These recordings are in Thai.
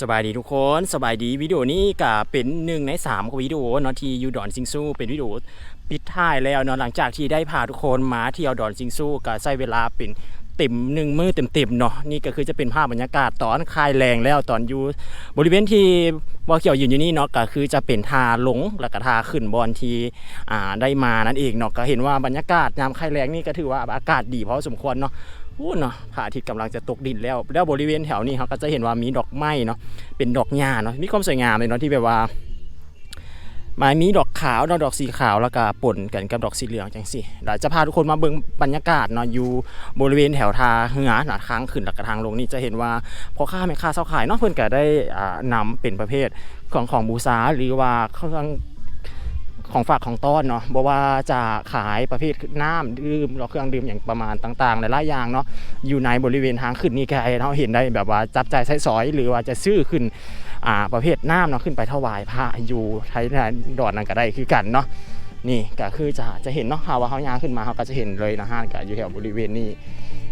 สบายดีทุกคนสบายดีวิดีโอนี้ก็เป็นหนึ่งในสามของวิดีโอเนาะที่ยูดอนซิงซูเป็นวิดีโอปิดท้ายแล้วเนาะหลังจากที่ได้พาทุกคนมาเที่ยวดอนซิงซูก็ใช้เวลาเป็นเต็มหนึ่งมือเต็มๆเนาะนี่ก็คือจะเป็นภาพบรรยากาศตอนคลายแรงแล้วตอนอยู่บริเวณที่บอเขียวยืนอยู่นี่เนาะก็คือจะเป็นทาลงแล้วก็ทาขึ้นบอลที่อ่าได้มานั่นเองเนาะก็เห็นว่าบรรยากาศยามคลายแรงนี่ก็ถือว่าอากาศดีพอสมควรเนาะ พูดเนาะพระอาทิตย์กำลังจะตกดินแล้ว แล้วบริเวณแถวนี้เขาก็จะเห็นว่ามีดอกไม้เนาะ เป็นดอกหญ้าเนาะ มีความสวยงามเลยเนาะที่แบบว่ามามีดอกขาวเนาะดอกสีขาวแล้วก็ปนกันกับดอกสีเหลืองจังสิเดี๋ยวจะพาทุกคนมาเบิ่งบรรยากาศเนาะอยู่บริเวณแถวทาเหือหนาค้างขึ้นหลักระทางลงนี่จะเห็นว่าพอค้าแม่ค้าเซาขายเนาะเพิ่นก็ได้อ่านำเป็นประเภทของของบูชาหรือว่าเครื่อง ของฝากของต้อนเนาะบอกว่าจะขายประเภทน้ำดื่มหรือเครื่องดื่มอย่างประมาณต่างๆหลายๆอย่างเนาะอยู่ในบริเวณทางขึ้นนี่แกเราเห็นได้แบบว่าจับใจายใช้สอย หรือว่าจะซื้อขึ้นอ่าประเภทน้ำเนาะขึ้นไปถวายพระอยู่ไทยดอนนั่นก็ได้คือกันเนาะนี่ก็คือจะจะเห็นเนาะหาว่าเขายางขึ้นมาเขาก็จะเห็นเลยนะฮะก็อยู่แถวบริเวณนี้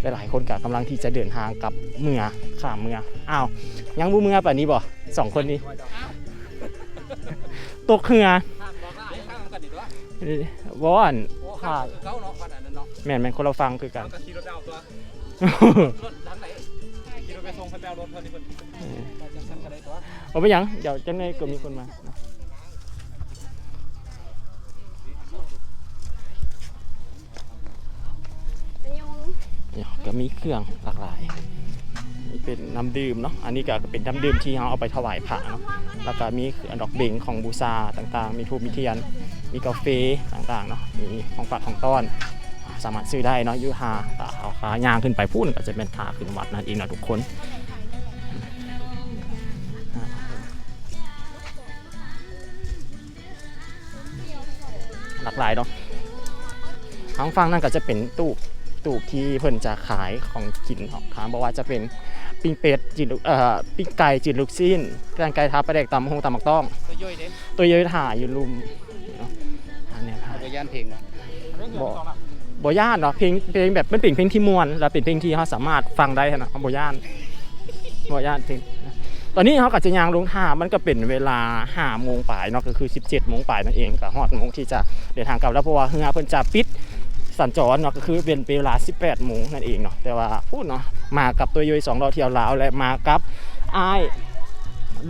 หลายๆคนก็กำลังที่จะเดินทางกลับเมืองข้ามเมืองอ้าวยังบูเมืองป่ะนี้บ่สองคนนี้ตกเหือ วยวอนขางเก้าเนาะวัดอันนั้นเนาะแม่นแม่นคนเราฟังคือกันเอาก็ขี่รถเอาตัวรถทางไหนขี่รถไปส่งไปแปลรถเพิ่นนี่เพิ่นไปจังซั่นก็ไมไปยังเดี๋ยวจังไงก็มีคนมาเนี่ยก็มีเครื่องหลากหลายนี่เป็นน้ำดื่มเนาะ อันนี้ก็เป็นน้ำดื่มที่เขาเอาไปถวายพระเนาะ แล้วก็มีดอกเบ่งของบูชาต่างๆ มีทูบมีเทียน มีกาแฟต่างๆเนาะมีของฝากของต้อน สามารถซื้อได้เนาะอยูฮาตาเอาขาย่างขึ้นไปพูนก็จะเป็นขาขึ้นวัดนั่นเองนะทุกคนหลากหลายเนาะทางฝั่งนั่นก็จะเป็นตู้ตู้ที่เพิ่นจะขายของกินของค้างบอกว่าจะเป็นปิ้งเป็ดจีนลูกเอ่อปิ้งไก่จีนลูกซีนแกงไก่ทับปลาแดกตำหงตำมักต้อง ตัวย่อยเด้ตัวเยอะถ่ายอยู่ลุมเนาะอันเนี้ ยครับตัวย่านเพลงเนาะบ่บ่ย่านเนาะเพลงเพลงแบบมันเป็นเพลงที่มวนและเป็นเพลงที่เขาสามารถฟังได้นะบ่ย่านบ่ย่านเพลงตอนนี้เขากับจะยางลงท่ามันก็เป็นเวลา5โมงปลายเนาะก็คือ 17โมงปลายนั่นเองก็ฮอดโมงที่จะเดินทางกลับแล้วเพราะว่าเฮือเพิ่นจะปิดสัญจรเนาะก็คือเป็นเวลา 18โมงนั่นเองเนาะแต่ว่าพูดเนาะมากับตัวย่อยสองราเที่ยวลาวและมากับอ้าย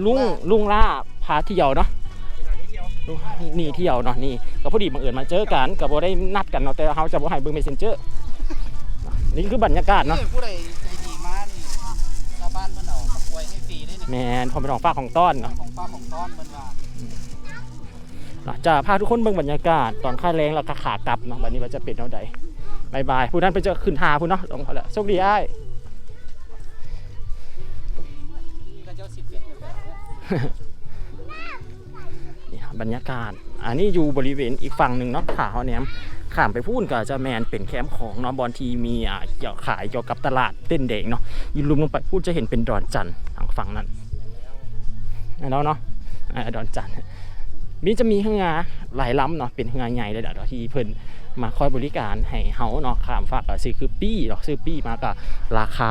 ลุงลุงล่าพาเที่ยวเนาะ นี่เที่ยวเนาะนี่ก็พอดีบังเอิญมาเจอกันก็บ่ได้นัดกันเนาะแต่เขาจะบ่ให้เบิ่งเมสเซนเจอร์นี่คือบรรยากาศเนาะผู้ใดใจดีมานี่ชาวบ้านเพิ่นเอามาป่วยให้ฟรีได้นี่แมนพอเป็นของฝากของต้อนเนาะของป้าของต้อนเพิ่นว่าเนาะจะพาทุกคนเบิ่งบรรยากาศตอนค่าแรงแล้วก็ขากลับเนาะบัดนี้ว่าจะเป็นเท่าใดบายบายผู้นั้นไปเจอขึ้นหาผู้เนาะลงเขาแล้วโชคดีอ้ายก็เจ้าสิทธิ์เป็นแบรรยากาศ อันนี้อยู่บริเวณอีกฝั่งหนึ่งเนาะขาเขาเนี่ยข้ามไปพูนก็จะแมนเป็นแคมป์ของเนาะบอลทีมีอ่าเกี่ยวขายเกี่ยวกับตลาดเต้นเด็กเนาะยินลุมลงไปพูดจะเห็นเป็นดอนจันทางฝั่งนั้นแล้วเนาะดอนจันมีจะมีเฮือหลายล้ำเนาะเป็นเฮือใหญ่เลยเดี๋ยวที่เพิ่นมาคอยบริการให้เฮาเนาะข้ามฝากก็ซื้อคือปี้เนาะซื้อปี้มาก็ราคา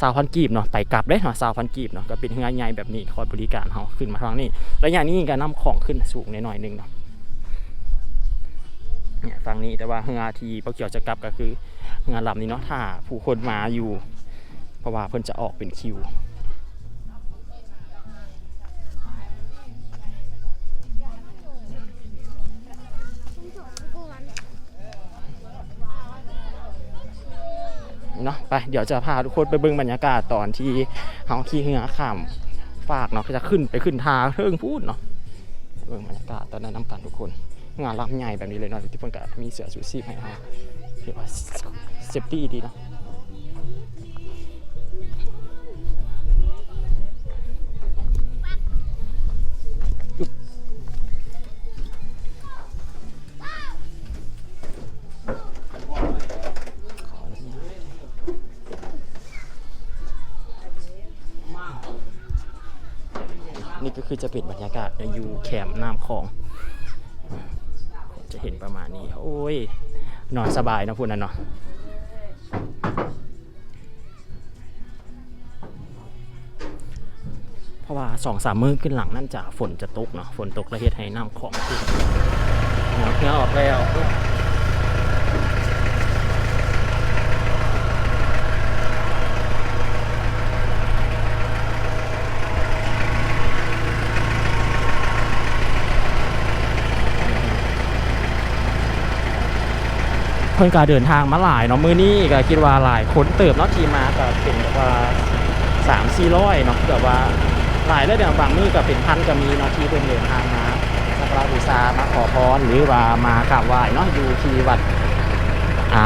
สาวพันกีบเนาะไปกลับได้เนาะสาวพันกีบเนาะก็เป็นเฮือใหญ่แบบนี้คอยบริการเขาขึ้นมาทางนี้ระยะนี้ก็นำของขึ้นสูงหน่อยนึงเนาะเนี่ยฝั่งนี้แต่ว่าเฮือที่เปาเกี่ยวจะกลับก็คืองานลำนี้เนาะถ้าผู้คนมาอยู่ เพราะว่าเพิ่นจะออกเป็นคิว เนาะไปเดี๋ยวจะพาทุกคนไปเบิ่งบรรยากาศตอนที่เฮาขี่เหือข้ามฝากเนาะก็จะขึ้นไปขึ้นทางเทิงพูดเนาะเบิ่งบรรยากาศตอนนั้นน้ำกันทุกคน งานรับใหญ่แบบนี้เลยเนาะที่เพิ่นก็มีเสือสูซี่ให้เฮาเรียกว่าเซฟตี้ดีเนาะ นี่ก็คือจะเป็นบรรยากาศในยูแคมป์น้ำคลอง จะเห็นประมาณนี้ โอ้ย นอนสบายนะพูดนั่นเนาะเพราะว่าสองสามมื้อขึ้นหลังนั่นจะฝนจะตกเนาะฝนตกแล้วเฮ็ดให้น้ำของขึ้นเนื้อออกแล้ว พิ่นก็เดินทางมาหลายเนาะมือนี้ก็คิดว่าหลายคนเติบเนาะที่มาก็เป็นแบบว่าสามสี่ร้อยเนาะแบบว่าหลายแล้วเดี๋ยวบางมือก็เป็นพันก็มีเนาะที่เป็นเดินทางมาสักการะบูชามาขอพรหรือว่ามากราบไหว้เนาะอยู่ที่วัดอ่า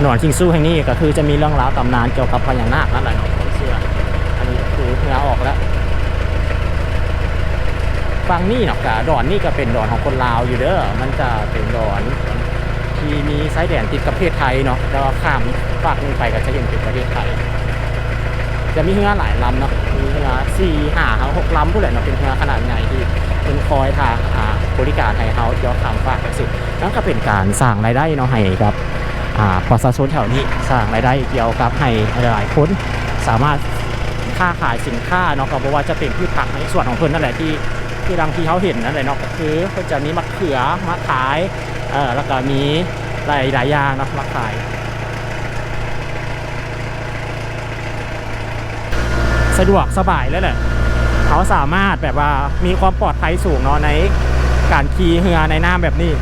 หนอนชิงซูแห่งนี้ก็คือจะมีเรื่องราวตำนานเกี่ยวกับพญานาคนั่นแหละเนาะผมเชื่ออันนี้คือเนื้อออกแล้วฟังนี่เนาะกะดอนนี่ก็เป็นดอนของคนลาวอยู่เด้อมันจะเป็นดอน ที่มีสายแดนติดกับประเทศไทยเนาะแล้วข้ามฝากนึงไปก็จะเห็นเป็นประเทศไทย จะมีเรือหลายลำเนาะมีเรือสี่ห้าหกลำผู้ใหญ่เนาะเป็นเรือขนาดใหญ่ที่เป็นคอยทางอ่าบริการให้เขายอดขามฝากกันสินั่นก็เป็นการสร้างรายได้เนาะให้กับอ่าประชาชนแถวนี้สร้างรายได้เกี่ยวกับให้หลายๆคนสามารถค้าขายสินค้าเนาะก็บอกว่าจะเป็นพืชผักในส่วนของเพิ่นนั่นแหละที่ที่ดังที่เขาเห็นนั่นแหละเนาะก็คือเพิ่นจะมีมะเขือมาขาย เออแล้วก็มีหลายหลายอย่างเนาะมาขายสะดวกสบายแล้วแหละเขาสามารถแบบว่ามีความปลอดภัยสูงเนาะในการขี่เรือในน้ำแบบนี้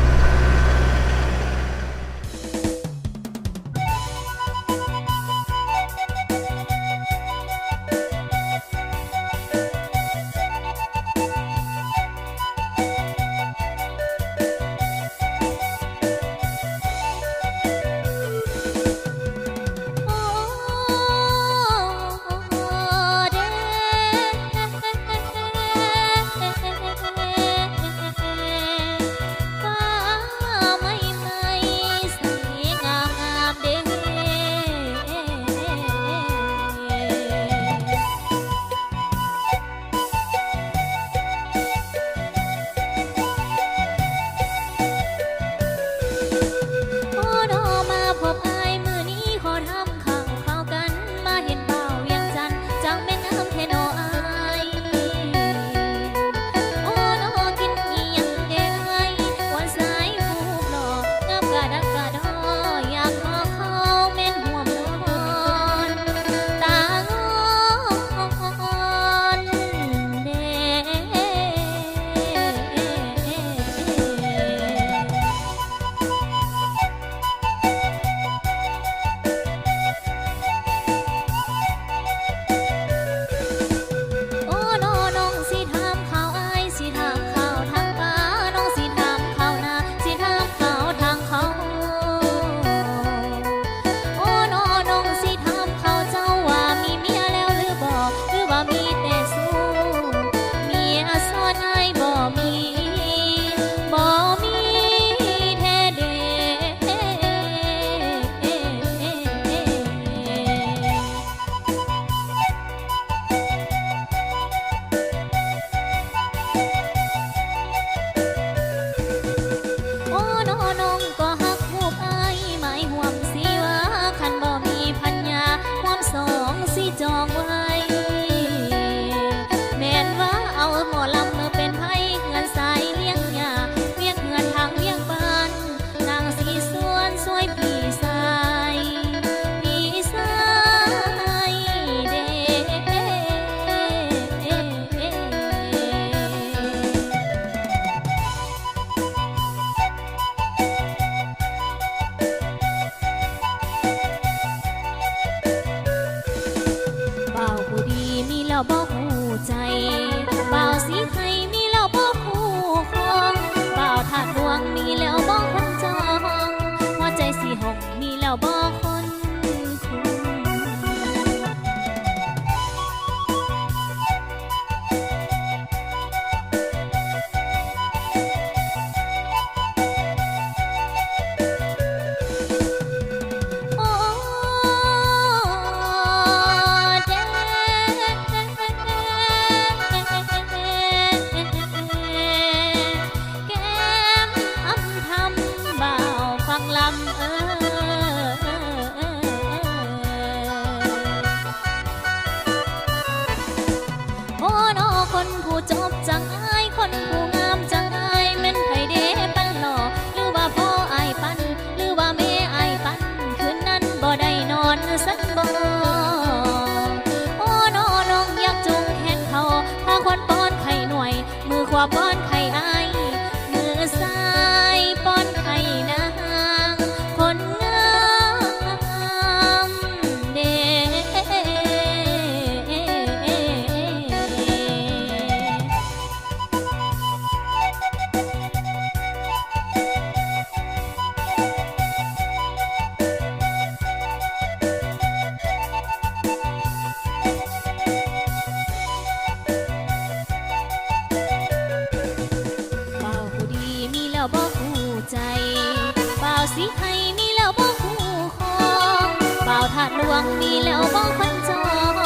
ถาดหล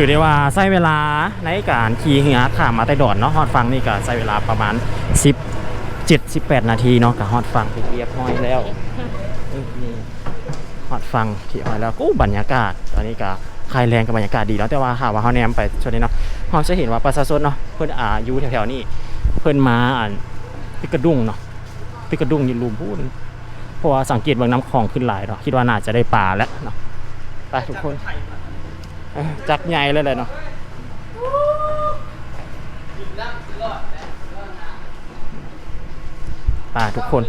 ถือได้ว่าใช้เวลาในการขี่เหือข้ามมาแต่ดอนเนาะฮอดฟังนี่ก็ใช้เวลาประมาณ 10 7 18 นาทีเนาะก็ฮอดฟังที่เรียบร้อยแล้วนี่ฮอดฟังที่ฮอดแล้วก็บรรยากาศ ตอนนี้ก็คลายแรงกับบรรยากาศดีแล้วแต่ว่าหาว่าเฮาแนมไปช่วงนี้เนาะเฮาจะเห็นว่าประชาชนเนาะเพิ่นอาอยู่แถวๆนี้เพิ่นมาอ่านปิกระดุงเนาะปิกระดุงอยู่ลุมพูนเพราะว่าสังเกตเบิ่งน้ำคลองขึ้นหลายเนาะคิดว่าน่าจะได้ปลาแล้วเนาะไปทุกคน จักใหญ่เลยเลยเนาะป่าทุกคน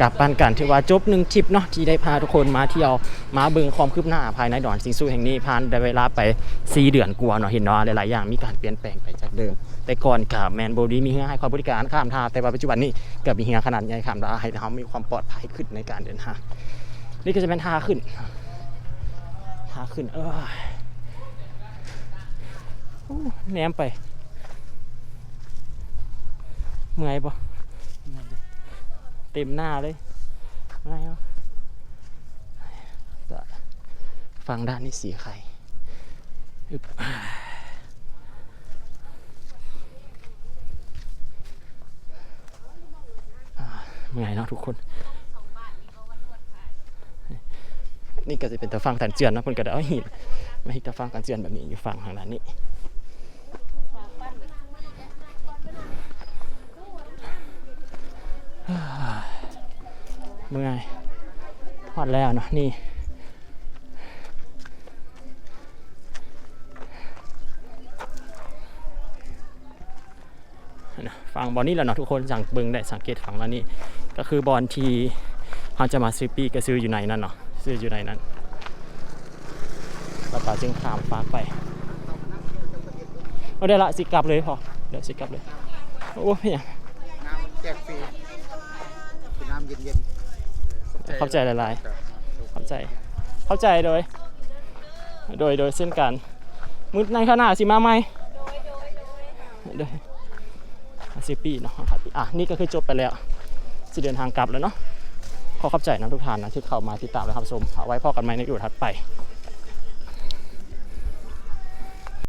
กลับบ้านกันถือว่าจบหนึ่งทริปเนาะที่ได้พาทุกคนมาเที่ยวมาเบิ่งความคืบหน้าภายในดอนสิงสูแห่งนี้ผ่านได้เวลาไป 4 เดือนกว่าเนาะเห็นเนาะหลายๆอย่างมีการเปลี่ยนแปลงไปจากเดิม แต่ก่อนกับแมนโบดีมีเฮือให้ความบริการข้ามทางแต่ว่าปัจจุบันนี้กับมีเฮือขนาดใหญ่ข้ามทางให้เรามีความปลอดภัยขึ้นในการเดินทางนี่ก็จะเป็นทาขึ้นทาขึ้นเออ แหนมไป เมื่อยปะเต็มหน้าเลยเมื่อยปะฟังด้านนี้สีไข่อึบอ่าเมื่อยเนาะทุกคน นี่ก็จะเป็นตะฟังแตนเจือนนะคนก็ได้เอาหินมาให้ตะฟังตันเจือนแบบนี้อยู่ฝั่งทางด้านนี้ เมื่อยพอดแล้วเนาะนี่ฟังบอลนี่แหละเนาะทุกคนสังเบิงได้สังเกตฝั่งแล้วนี่ก็คือบอลที่เขาจะมาซื้อปีก็ซื้ออยู่ในนั้นเนาะซื้ออยู่ในนั้นแล้วก็จึงข้ามฟ้าไปเอาได้ละสิกลับเลยพอเดี๋ยวสิกลับเลยโอ้ยยังน้ำแจกฟรี เป็นน้ำเย็นๆเข้าใจหลายเข้าใจเข้าใจโดย โดยโดยเส้นกันมืดในขางหนาดสิมาไหมโดยสิบปีเนาะครับอะนี่ก็คือจบไปแล้วสิเดินทางกลับแล้วเนาะขอขอบใจนะทุกท่านนะที่เข้ามาติดตามและรับชมเอาไว้พอกันใหม่ในวิดีโอถัดไป